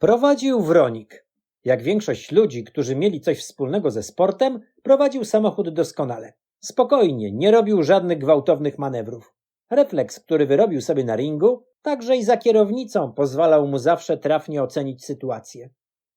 Prowadził Wronik. Jak większość ludzi, którzy mieli coś wspólnego ze sportem, prowadził samochód doskonale. Spokojnie, nie robił żadnych gwałtownych manewrów. Refleks, który wyrobił sobie na ringu, także i za kierownicą pozwalał mu zawsze trafnie ocenić sytuację.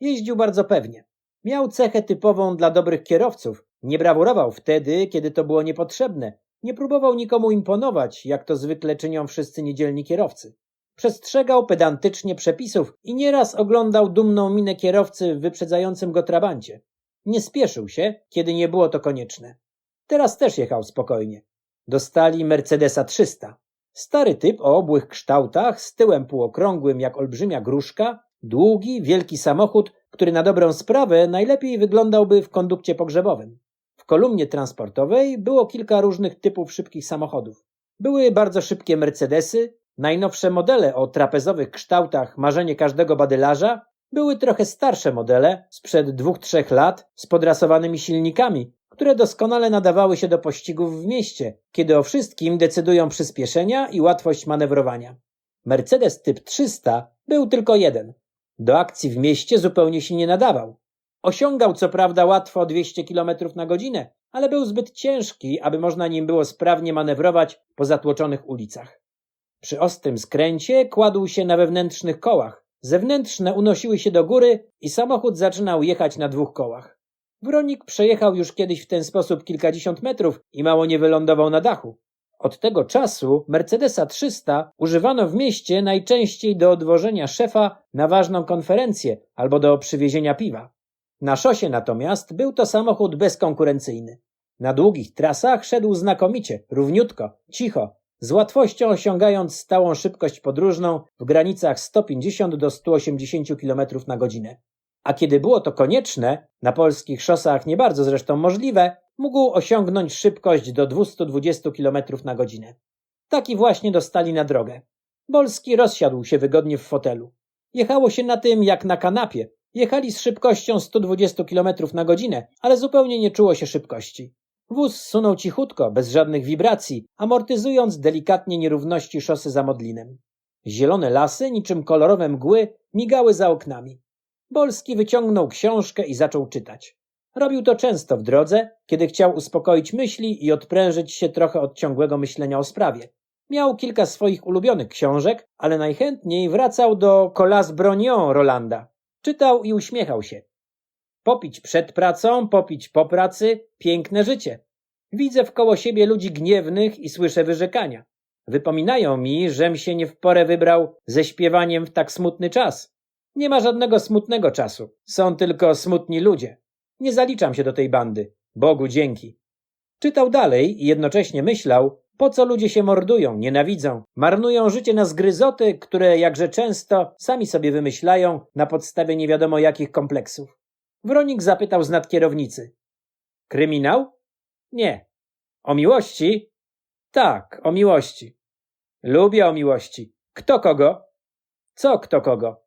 Jeździł bardzo pewnie. Miał cechę typową dla dobrych kierowców. Nie brawurował wtedy, kiedy to było niepotrzebne. Nie próbował nikomu imponować, jak to zwykle czynią wszyscy niedzielni kierowcy. Przestrzegał pedantycznie przepisów i nieraz oglądał dumną minę kierowcy w wyprzedzającym go trabancie. Nie spieszył się, kiedy nie było to konieczne. Teraz też jechał spokojnie. Dostali Mercedesa 300. Stary typ o obłych kształtach, z tyłem półokrągłym jak olbrzymia gruszka, długi, wielki samochód, który na dobrą sprawę najlepiej wyglądałby w kondukcie pogrzebowym. W kolumnie transportowej było kilka różnych typów szybkich samochodów. Były bardzo szybkie Mercedesy, najnowsze modele o trapezowych kształtach, marzenie każdego badylarza, były trochę starsze modele, sprzed dwóch, trzech lat, z podrasowanymi silnikami, które doskonale nadawały się do pościgów w mieście, kiedy o wszystkim decydują przyspieszenia i łatwość manewrowania. Mercedes typ 300 był tylko jeden. Do akcji w mieście zupełnie się nie nadawał. Osiągał co prawda łatwo 200 km na godzinę, ale był zbyt ciężki, aby można nim było sprawnie manewrować po zatłoczonych ulicach. Przy ostrym skręcie kładł się na wewnętrznych kołach. Zewnętrzne unosiły się do góry i samochód zaczynał jechać na dwóch kołach. Wronik przejechał już kiedyś w ten sposób kilkadziesiąt metrów i mało nie wylądował na dachu. Od tego czasu Mercedesa 300 używano w mieście najczęściej do odwożenia szefa na ważną konferencję albo do przywiezienia piwa. Na szosie natomiast był to samochód bezkonkurencyjny. Na długich trasach szedł znakomicie, równiutko, cicho, z łatwością osiągając stałą szybkość podróżną w granicach 150 do 180 km na godzinę. A kiedy było to konieczne, na polskich szosach nie bardzo zresztą możliwe, mógł osiągnąć szybkość do 220 km na godzinę. Taki właśnie dostali na drogę. Bolski rozsiadł się wygodnie w fotelu. Jechało się na tym jak na kanapie. Jechali z szybkością 120 km na godzinę, ale zupełnie nie czuło się szybkości. Wóz sunął cichutko, bez żadnych wibracji, amortyzując delikatnie nierówności szosy za Modlinem. Zielone lasy, niczym kolorowe mgły, migały za oknami. Bolski wyciągnął książkę i zaczął czytać. Robił to często w drodze, kiedy chciał uspokoić myśli i odprężyć się trochę od ciągłego myślenia o sprawie. Miał kilka swoich ulubionych książek, ale najchętniej wracał do Colas Brognon Rolanda. Czytał i uśmiechał się. Popić przed pracą, popić po pracy, piękne życie. Widzę wkoło siebie ludzi gniewnych i słyszę wyrzekania. Wypominają mi, żem się nie w porę wybrał ze śpiewaniem w tak smutny czas. Nie ma żadnego smutnego czasu. Są tylko smutni ludzie. Nie zaliczam się do tej bandy. Bogu dzięki. Czytał dalej i jednocześnie myślał, po co ludzie się mordują, nienawidzą, marnują życie na zgryzoty, które jakże często sami sobie wymyślają na podstawie nie wiadomo jakich kompleksów. Wronik zapytał z nadkierownicy. Kryminał? Nie. O miłości? Tak, o miłości. Lubię o miłości. Kto kogo? Co kto kogo?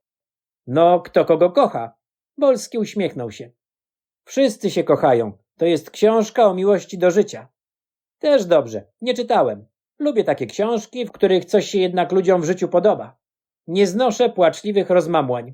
No, kto kogo kocha? Bolski uśmiechnął się. Wszyscy się kochają. To jest książka o miłości do życia. Też dobrze, nie czytałem. Lubię takie książki, w których coś się jednak ludziom w życiu podoba. Nie znoszę płaczliwych rozmamłań.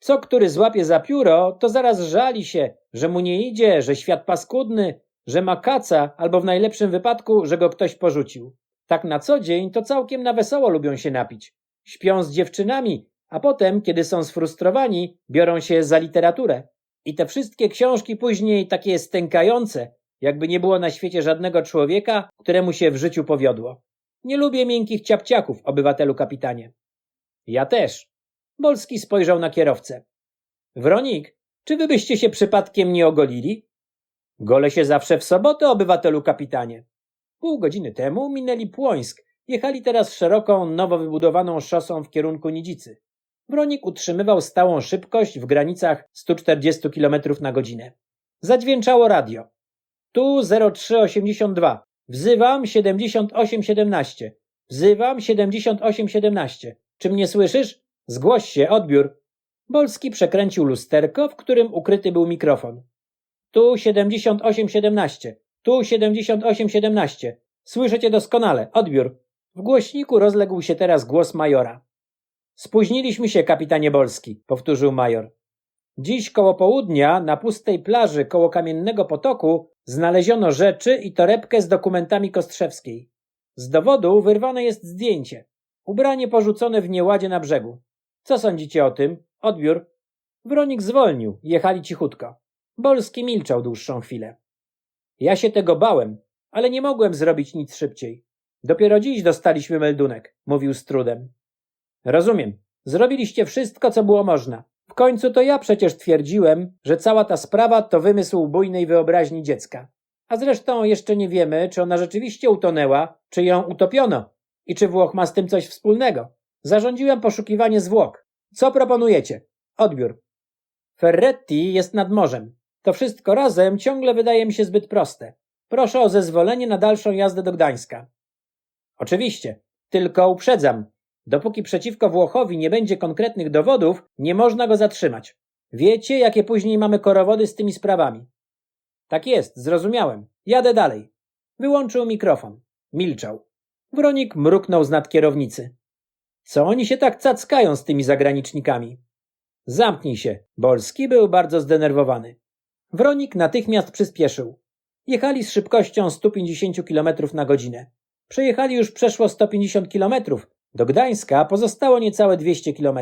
Co który złapie za pióro, to zaraz żali się, że mu nie idzie, że świat paskudny, że ma kaca, albo w najlepszym wypadku, że go ktoś porzucił. Tak na co dzień to całkiem na wesoło lubią się napić. Śpią z dziewczynami, a potem, kiedy są sfrustrowani, biorą się za literaturę. I te wszystkie książki później takie stękające, jakby nie było na świecie żadnego człowieka, któremu się w życiu powiodło. Nie lubię miękkich ciapciaków, obywatelu kapitanie. Ja też. Bolski spojrzał na kierowcę. Wronik, czy wy byście się przypadkiem nie ogolili? Gole się zawsze w sobotę, obywatelu kapitanie. Pół godziny temu minęli Płońsk, jechali teraz szeroką, nowo wybudowaną szosą w kierunku Nidzicy. Wronik utrzymywał stałą szybkość w granicach 140 km na godzinę. Zadźwięczało radio. Tu 0382. Wzywam 7817. Wzywam 7817. Czy mnie słyszysz? Zgłoś się, odbiór. Bolski przekręcił lusterko, w którym ukryty był mikrofon. Tu 7817. Tu 7817. Słyszę cię doskonale, odbiór. W głośniku rozległ się teraz głos majora. Spóźniliśmy się, kapitanie Bolski, powtórzył major. Dziś koło południa na pustej plaży koło kamiennego potoku znaleziono rzeczy i torebkę z dokumentami Kostrzewskiej. Z dowodu wyrwane jest zdjęcie. Ubranie porzucone w nieładzie na brzegu. Co sądzicie o tym? Odbiór. Wronik zwolnił, jechali cichutko. Bolski milczał dłuższą chwilę. Ja się tego bałem, ale nie mogłem zrobić nic szybciej. Dopiero dziś dostaliśmy meldunek, mówił z trudem. Rozumiem. Zrobiliście wszystko, co było można. W końcu to ja przecież twierdziłem, że cała ta sprawa to wymysł bujnej wyobraźni dziecka. A zresztą jeszcze nie wiemy, czy ona rzeczywiście utonęła, czy ją utopiono i czy Włoch ma z tym coś wspólnego. Zarządziłem poszukiwanie zwłok. Co proponujecie? Odbiór. Ferretti jest nad morzem. To wszystko razem ciągle wydaje mi się zbyt proste. Proszę o zezwolenie na dalszą jazdę do Gdańska. Oczywiście, tylko uprzedzam. Dopóki przeciwko Włochowi nie będzie konkretnych dowodów, nie można go zatrzymać. Wiecie, jakie później mamy korowody z tymi sprawami. Tak jest, zrozumiałem. Jadę dalej. Wyłączył mikrofon. Milczał. Wronik mruknął z nad kierownicy. Co oni się tak cackają z tymi zagranicznikami? Zamknij się. Bolski był bardzo zdenerwowany. Wronik natychmiast przyspieszył. Jechali z szybkością 150 km na godzinę. Przejechali już przeszło 150 km. Do Gdańska pozostało niecałe 200 km.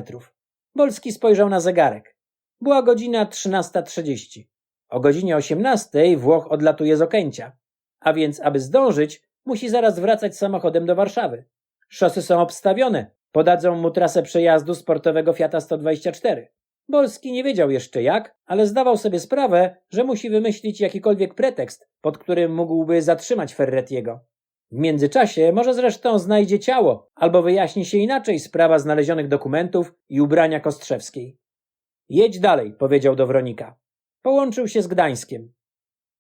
Bolski spojrzał na zegarek. Była godzina 13.30. O godzinie 18 Włoch odlatuje z Okęcia. A więc, aby zdążyć, musi zaraz wracać samochodem do Warszawy. Szosy są obstawione. Podadzą mu trasę przejazdu sportowego Fiata 124. Bolski nie wiedział jeszcze jak, ale zdawał sobie sprawę, że musi wymyślić jakikolwiek pretekst, pod którym mógłby zatrzymać Ferretiego. W międzyczasie może zresztą znajdzie ciało, albo wyjaśni się inaczej sprawa znalezionych dokumentów i ubrania Kostrzewskiej. Jedź dalej, powiedział do Wronika. Połączył się z Gdańskiem.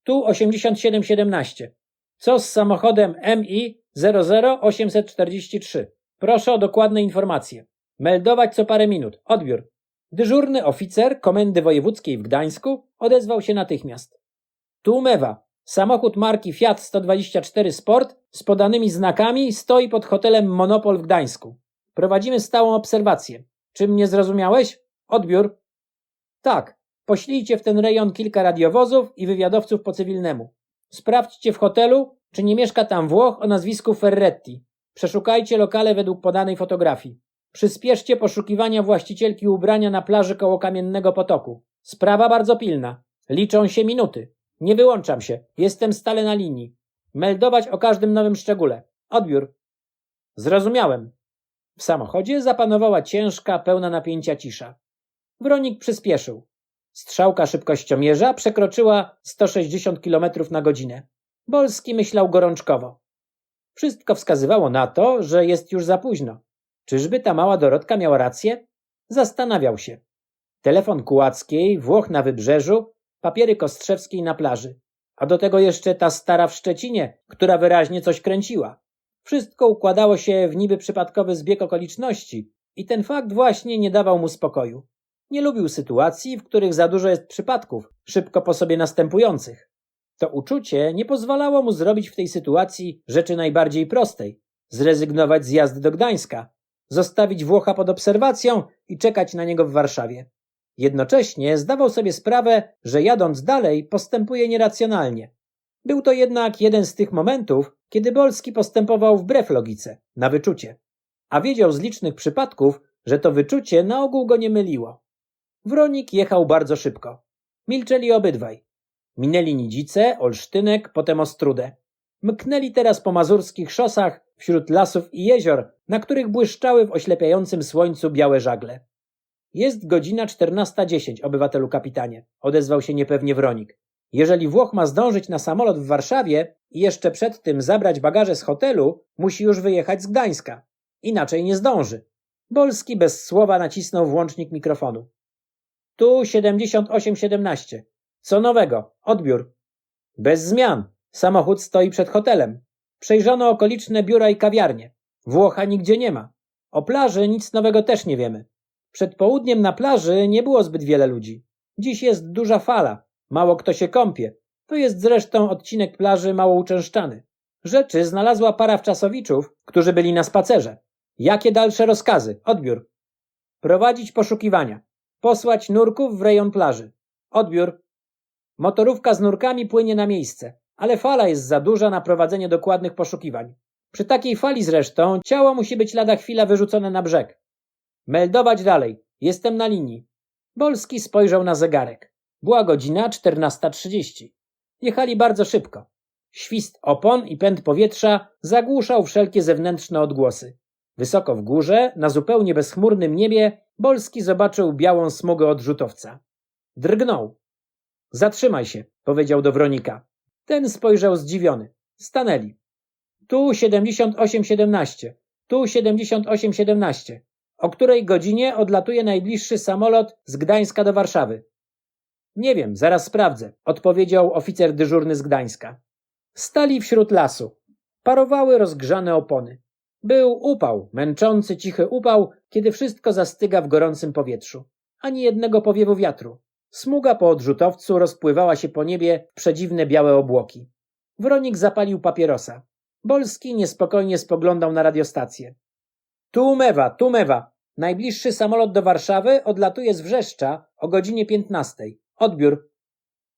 Tu 8717. Co z samochodem MI 00843? Proszę o dokładne informacje. Meldować co parę minut. Odbiór. Dyżurny oficer Komendy Wojewódzkiej w Gdańsku odezwał się natychmiast. Tu Mewa. Samochód marki Fiat 124 Sport z podanymi znakami stoi pod hotelem Monopol w Gdańsku. Prowadzimy stałą obserwację. Czy mnie zrozumiałeś? Odbiór. Tak. Poślijcie w ten rejon kilka radiowozów i wywiadowców po cywilnemu. Sprawdźcie w hotelu, czy nie mieszka tam Włoch o nazwisku Ferretti. Przeszukajcie lokale według podanej fotografii. Przyspieszcie poszukiwania właścicielki ubrania na plaży koło Kamiennego Potoku. Sprawa bardzo pilna. Liczą się minuty. Nie wyłączam się. Jestem stale na linii. Meldować o każdym nowym szczególe. Odbiór. Zrozumiałem. W samochodzie zapanowała ciężka, pełna napięcia cisza. Wronik przyspieszył. Strzałka szybkościomierza przekroczyła 160 km na godzinę. Bolski myślał gorączkowo. Wszystko wskazywało na to, że jest już za późno. Czyżby ta mała Dorotka miała rację? Zastanawiał się. Telefon Kułackiej, Włoch na wybrzeżu, papiery Kostrzewskiej na plaży. A do tego jeszcze ta stara w Szczecinie, która wyraźnie coś kręciła. Wszystko układało się w niby przypadkowy zbieg okoliczności i ten fakt właśnie nie dawał mu spokoju. Nie lubił sytuacji, w których za dużo jest przypadków, szybko po sobie następujących. To uczucie nie pozwalało mu zrobić w tej sytuacji rzeczy najbardziej prostej zrezygnować z jazdy do Gdańska, zostawić Włocha pod obserwacją i czekać na niego w Warszawie. Jednocześnie zdawał sobie sprawę, że jadąc dalej postępuje nieracjonalnie. Był to jednak jeden z tych momentów, kiedy Bolski postępował wbrew logice, na wyczucie. A wiedział z licznych przypadków, że to wyczucie na ogół go nie myliło. Wronik jechał bardzo szybko. Milczeli obydwaj. Minęli Nidzice, Olsztynek, potem Ostrudę. Mknęli teraz po mazurskich szosach wśród lasów i jezior, na których błyszczały w oślepiającym słońcu białe żagle. Jest godzina 14.10, obywatelu kapitanie, odezwał się niepewnie Wronik. Jeżeli Włoch ma zdążyć na samolot w Warszawie i jeszcze przed tym zabrać bagaże z hotelu, musi już wyjechać z Gdańska. Inaczej nie zdąży. Bolski bez słowa nacisnął włącznik mikrofonu. Tu 7817. Co nowego? Odbiór. Bez zmian. Samochód stoi przed hotelem. Przejrzano okoliczne biura i kawiarnie. Włocha nigdzie nie ma. O plaży nic nowego też nie wiemy. Przed południem na plaży nie było zbyt wiele ludzi. Dziś jest duża fala. Mało kto się kąpie. To jest zresztą odcinek plaży mało uczęszczany. Rzeczy znalazła para wczasowiczów, którzy byli na spacerze. Jakie dalsze rozkazy? Odbiór. Prowadzić poszukiwania. Posłać nurków w rejon plaży. Odbiór. Motorówka z nurkami płynie na miejsce, ale fala jest za duża na prowadzenie dokładnych poszukiwań. Przy takiej fali zresztą ciało musi być lada chwila wyrzucone na brzeg. Meldować dalej. Jestem na linii. Bolski spojrzał na zegarek. Była godzina 14.30. Jechali bardzo szybko. Świst opon i pęd powietrza zagłuszał wszelkie zewnętrzne odgłosy. Wysoko w górze, na zupełnie bezchmurnym niebie, Bolski zobaczył białą smugę odrzutowca. Drgnął. Zatrzymaj się, powiedział do Wronika. Ten spojrzał zdziwiony. Stanęli. Tu 78-17, tu 78-17. O której godzinie odlatuje najbliższy samolot z Gdańska do Warszawy? Nie wiem, zaraz sprawdzę, odpowiedział oficer dyżurny z Gdańska. Stali wśród lasu. Parowały rozgrzane opony. Był upał, męczący, cichy upał, kiedy wszystko zastyga w gorącym powietrzu. Ani jednego powiewu wiatru. Smuga po odrzutowcu rozpływała się po niebie w przedziwne białe obłoki. Wronik zapalił papierosa. Bolski niespokojnie spoglądał na radiostację. Tu mewa, tu mewa. Najbliższy samolot do Warszawy odlatuje z Wrzeszcza o godzinie 15. Odbiór.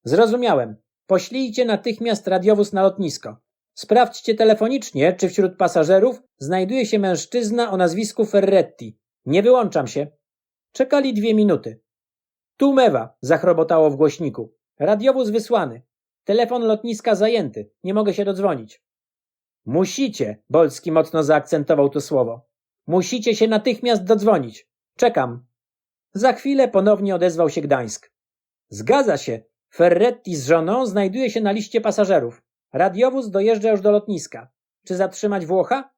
Zrozumiałem. Poślijcie natychmiast radiowóz na lotnisko. Sprawdźcie telefonicznie, czy wśród pasażerów znajduje się mężczyzna o nazwisku Ferretti. Nie wyłączam się. Czekali dwie minuty. Tu mewa, zachrobotało w głośniku. Radiowóz wysłany. Telefon lotniska zajęty. Nie mogę się dodzwonić. Musicie, Bolski mocno zaakcentował to słowo. Musicie się natychmiast dodzwonić. Czekam. Za chwilę ponownie odezwał się Gdańsk. Zgadza się. Ferretti z żoną znajduje się na liście pasażerów. Radiowóz dojeżdża już do lotniska. Czy zatrzymać Włocha?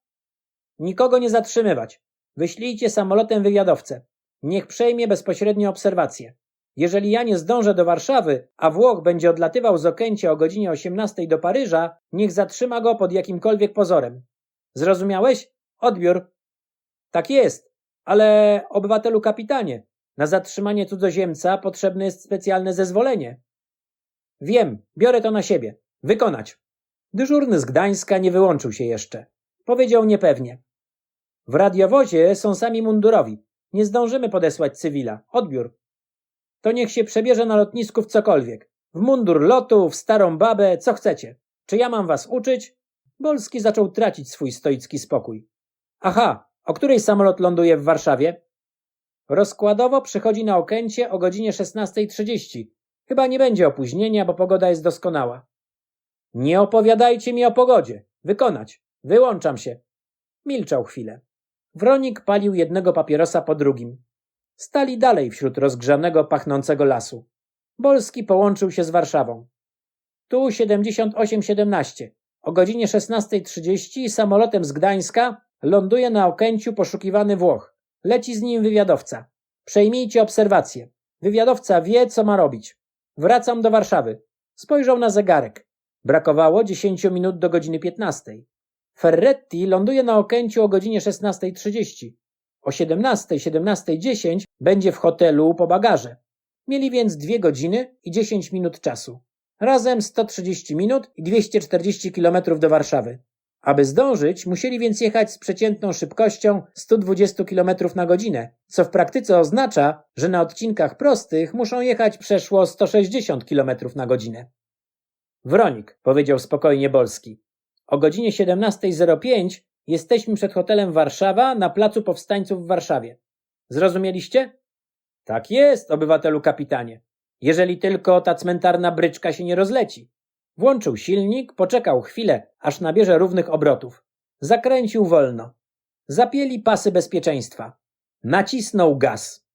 Nikogo nie zatrzymywać. Wyślijcie samolotem wywiadowcę. Niech przejmie bezpośrednio obserwację. Jeżeli ja nie zdążę do Warszawy, a Włoch będzie odlatywał z Okęcia o godzinie 18 do Paryża, niech zatrzyma go pod jakimkolwiek pozorem. Zrozumiałeś? Odbiór. Tak jest, ale obywatelu kapitanie, na zatrzymanie cudzoziemca potrzebne jest specjalne zezwolenie. Wiem, biorę to na siebie. Wykonać. Dyżurny z Gdańska nie wyłączył się jeszcze. Powiedział niepewnie. W radiowozie są sami mundurowi. Nie zdążymy podesłać cywila. Odbiór. To niech się przebierze na lotnisku w cokolwiek. W mundur lotu, w starą babę, co chcecie. Czy ja mam was uczyć? Bolski zaczął tracić swój stoicki spokój. Aha, o której samolot ląduje w Warszawie? Rozkładowo przychodzi na Okęcie o godzinie 16.30. Chyba nie będzie opóźnienia, bo pogoda jest doskonała. Nie opowiadajcie mi o pogodzie. Wykonać. Wyłączam się. Milczał chwilę. Wronik palił jednego papierosa po drugim. Stali dalej wśród rozgrzanego, pachnącego lasu. Bolski połączył się z Warszawą. Tu 78-17. O godzinie 16.30 samolotem z Gdańska ląduje na Okęciu poszukiwany Włoch. Leci z nim wywiadowca. Przejmijcie obserwację. Wywiadowca wie, co ma robić. Wracam do Warszawy. Spojrzał na zegarek. Brakowało 10 minut do godziny 15. Ferretti ląduje na Okęciu o godzinie 16.30. O 17, 17.10 będzie w hotelu po bagaże. Mieli więc 2 godziny i 10 minut czasu. Razem 130 minut i 240 km do Warszawy. Aby zdążyć, musieli więc jechać z przeciętną szybkością 120 km na godzinę, co w praktyce oznacza, że na odcinkach prostych muszą jechać przeszło 160 km na godzinę. Wronik, powiedział spokojnie Bolski. O godzinie 17.05 jesteśmy przed hotelem Warszawa na placu powstańców w Warszawie. Zrozumieliście? Tak jest, obywatelu kapitanie. Jeżeli tylko ta cmentarna bryczka się nie rozleci. Włączył silnik, poczekał chwilę, aż nabierze równych obrotów. Zakręcił wolno. Zapięli pasy bezpieczeństwa. Nacisnął gaz.